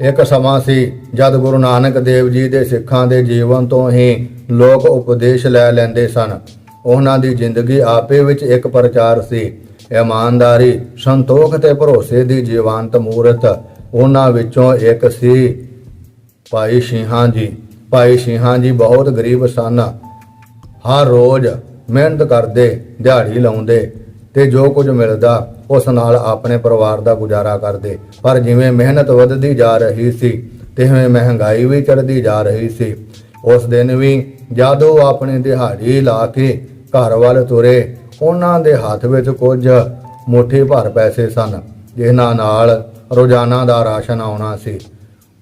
ਇੱਕ ਸਮਾਂ ਸੀ ਜਦ ਗੁਰੂ ਨਾਨਕ ਦੇਵ ਜੀ ਦੇ ਸਿੱਖਾਂ ਦੇ ਜੀਵਨ ਤੋਂ ਹੀ ਲੋਕ ਉਪਦੇਸ਼ ਲੈ ਲੈਂਦੇ ਸਨ। ਉਹਨਾਂ ਦੀ ਜ਼ਿੰਦਗੀ ਆਪੇ ਵਿੱਚ ਇੱਕ ਪ੍ਰਚਾਰ ਸੀ। ਇਮਾਨਦਾਰੀ, ਸੰਤੋਖ ਤੇ ਭਰੋਸੇ ਦੀ ਜੀਵੰਤ ਮੂਰਤ ਉਹਨਾਂ ਵਿੱਚੋਂ ਇੱਕ ਸੀ। ਭਾਈ ਸ਼ੀਹਾਂ ਜੀ, ਭਾਈ ਸ਼ੀਹਾਂ ਜੀ ਬਹੁਤ ਗਰੀਬ ਸਨ। ਹਰ ਰੋਜ਼ ਮਿਹਨਤ ਕਰਦੇ, ਦਿਹਾੜੀ ਲਾਉਂਦੇ ਤੇ ਜੋ ਕੁਝ ਮਿਲਦਾ ਉਸ ਨਾਲ ਆਪਣੇ ਪਰਿਵਾਰ ਦਾ ਗੁਜ਼ਾਰਾ ਕਰਦੇ। ਪਰ ਜਿਵੇਂ ਮਿਹਨਤ ਵੱਧਦੀ ਜਾ ਰਹੀ ਸੀ, ਤਿਵੇਂ ਮਹਿੰਗਾਈ ਵੀ ਚੜ੍ਹਦੀ ਜਾ ਰਹੀ ਸੀ। ਉਸ ਦਿਨ ਵੀ ਜਦੋਂ ਉਹ ਆਪਣੀ ਦਿਹਾੜੀ ਲਾ ਕੇ ਘਰ ਵੱਲ ਤੁਰੇ। ਉਹਨਾਂ ਦੇ ਹੱਥ ਵਿੱਚ ਕੁਝ ਮੁੱਠੀ ਭਰ ਪੈਸੇ ਸਨ, ਜਿਨ੍ਹਾਂ ਨਾਲ ਰੋਜ਼ਾਨਾ ਦਾ ਰਾਸ਼ਨ ਆਉਣਾ ਸੀ।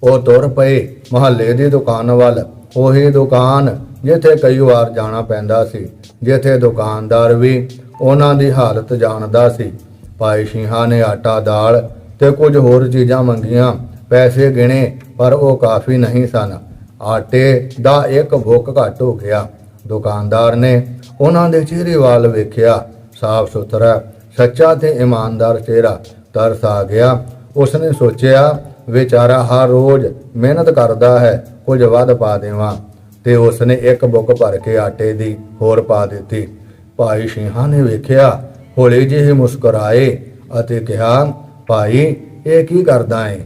ਉਹ ਤੁਰ ਪਏ ਮਹੱਲੇ ਦੀ ਦੁਕਾਨ ਵੱਲ। ਉਹੀ ਦੁਕਾਨ ਜਿੱਥੇ ਕਈ ਵਾਰ ਜਾਣਾ ਪੈਂਦਾ ਸੀ, ਜਿੱਥੇ ਦੁਕਾਨਦਾਰ ਵੀ ਉਹਨਾਂ ਦੀ ਹਾਲਤ ਜਾਣਦਾ ਸੀ। ਭਾਈ ਸ਼ੀਹਾਂ ਨੇ ਆਟਾ, ਦਾਲ ਤੇ ਕੁਝ ਹੋਰ ਚੀਜ਼ਾਂ ਮੰਗੀਆਂ। ਪੈਸੇ ਗਿਣੇ, ਪਰ ਉਹ ਕਾਫੀ ਨਹੀਂ ਸਨ। ਆਟੇ ਦਾ ਇੱਕ ਭੁੱਕ ਘੱਟ ਹੋ ਗਿਆ। ਦੁਕਾਨਦਾਰ ਨੇ ਉਹਨਾਂ ਦੇ ਚਿਹਰੇ ਵੱਲ ਵੇਖਿਆ। ਸਾਫ਼ ਸੁਥਰਾ, ਸੱਚਾ ਤੇ ਇਮਾਨਦਾਰ ਚਿਹਰਾ ਤਰਸ ਆ ਗਿਆ। ਉਸਨੇ ਸੋਚਿਆ, ਵਿਚਾਰਾ ਹਰ ਰੋਜ਼ ਮਿਹਨਤ ਕਰਦਾ ਹੈ, ਕੁਝ ਵੱਧ ਪਾ ਦੇਵਾਂ। ਤੇ ਉਸਨੇ ਇੱਕ ਬੁੱਕ ਭਰ ਕੇ ਆਟੇ ਦੀ ਹੋਰ ਪਾ ਦਿੱਤੀ। ਭਾਈ ਸ਼ੀਹਾਂ ਨੇ ਵੇਖਿਆ ਹੌਲੀ ਜਿਹੀ ਮੁਸਕਰਾਏ ਅਤੇ ਕਿਹਾ, ਭਾਈ, ਇਹ ਕੀ ਕਰਦਾ ਏ?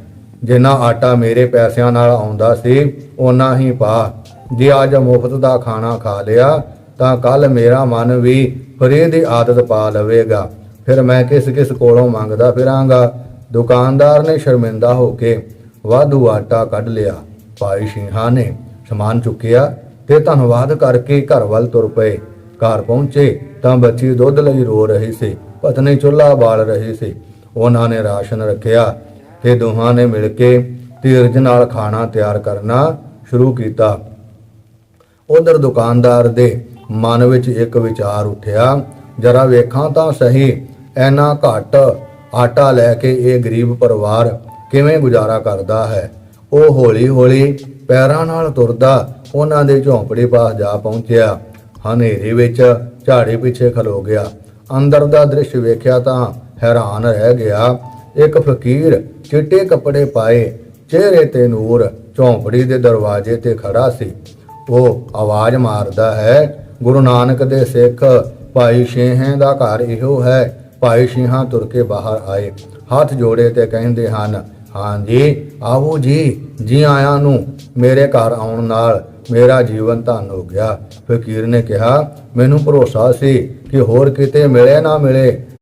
ਜਿੰਨਾ ਆਟਾ ਮੇਰੇ ਪੈਸਿਆਂ ਨਾਲ ਆਉਂਦਾ ਸੀ, ਓਨਾ ਹੀ ਪਾ। ਜੇ ਅੱਜ ਮੁਫਤ ਦਾ ਖਾਣਾ ਖਾ ਲਿਆ, ਤਾਂ ਕੱਲ ਮੇਰਾ ਮਨ ਵੀ ਫਰੀ ਦੀ ਆਦਤ ਪਾ ਲਵੇਗਾ। ਫਿਰ ਮੈਂ ਕਿਸ ਕਿਸ ਕੋਲੋਂ ਮੰਗਦਾ ਫਿਰਾਂਗਾ? ਦੁਕਾਨਦਾਰ ਨੇ ਸ਼ਰਮਿੰਦਾ ਹੋ ਕੇ ਵਾਧੂ ਆਟਾ ਕੱਢ ਲਿਆ। ਭਾਈ ਸ਼ੀਹਾਂ ਨੇ ਸਮਾਨ ਚੁੱਕਿਆ ਤੇ ਧੰਨਵਾਦ ਕਰਕੇ ਘਰ ਵੱਲ ਤੁਰ ਪਏ। ਘਰ ਪਹੁੰਚੇ ਤਾਂ ਬੱਚੀ ਦੁੱਧ ਲਈ ਰੋ ਰਹੀ ਸੀ, ਪਤਨੀ ਚੁੱਲ੍ਹਾ ਬਾਲ ਰਹੀ ਸੀ। ਉਹਨਾਂ ਨੇ ਰਾਸ਼ਨ ਰੱਖਿਆ। ਤੇ ਦੋਹਾਂ ਨੇ ਮਿਲ ਕੇ ਧੀਰਜ ਨਾਲ ਖਾਣਾ ਤਿਆਰ ਕਰਨਾ ਸ਼ੁਰੂ ਕੀਤਾ। ਉਧਰ ਦੁਕਾਨਦਾਰ ਦੇ ਮਨ ਵਿੱਚ ਇੱਕ ਵਿਚਾਰ ਉੱਠਿਆ, ਜਰਾ ਵੇਖਾਂ ਤਾਂ ਸਹੀ, ਐਨਾ ਘੱਟ ਆਟਾ ਲੈ ਕੇ ਇਹ ਗਰੀਬ ਪਰਿਵਾਰ ਕਿਵੇਂ ਗੁਜ਼ਾਰਾ ਕਰਦਾ ਹੈ? ਉਹ ਹੌਲੀ-ਹੌਲੀ ਪੈਰਾਂ ਨਾਲ ਤੁਰਦਾ ਉਹਨਾਂ ਦੇ ਝੌਂਪੜੇ ਪਾਸ ਜਾ ਪਹੁੰਚਿਆ। ਹਨੇਰੇ ਵਿੱਚ ਝਾੜੀ ਪਿੱਛੇ ਖਲੋ ਗਿਆ। ਅੰਦਰ ਦਾ ਦ੍ਰਿਸ਼ ਵੇਖਿਆ ਤਾਂ ਹੈਰਾਨ ਰਹਿ ਗਿਆ। ਇੱਕ ਫਕੀਰ ਚਿੱਟੇ ਕੱਪੜੇ ਪਾਏ, ਚਿਹਰੇ ਤੇ ਨੂਰ ਝੌਂਪੜੀ ਦੇ ਦਰਵਾਜ਼ੇ ਤੇ ਖੜਾ ਸੀ। ਉਹ ਆਵਾਜ਼ ਮਾਰਦਾ ਹੈ, ਗੁਰੂ ਨਾਨਕ ਦੇ ਸਿੱਖ, ਭਾਈ ਸ਼ੇਹਾਂ ਦਾ ਘਰ ਇਹੋ ਹੈ। ਭਾਈ ਸ਼ੇਹਾਂ ਤੁਰ ਕੇ ਬਾਹਰ ਆਏ। ਹੱਥ ਜੋੜੇ ਤੇ ਕਹਿੰਦੇ ਹਨ ਹਾਂਜੀ, ਆਓ ਜੀ ਜੀ ਆਇਆਂ ਨੂੰ ਮੇਰੇ ਘਰ ਆਉਣ ਨਾਲ ਮੇਰਾ ਜੀਵਨ ਧਨ ਹੋ ਗਿਆ। ਫਕੀਰ ਨੇ ਕਿਹਾ, ਮੈਨੂੰ ਭਰੋਸਾ ਸੀ ਕਿ ਹੋਰ ਕਿਤੇ ਮਿਲੇ ਨਾ ਮਿਲੇ।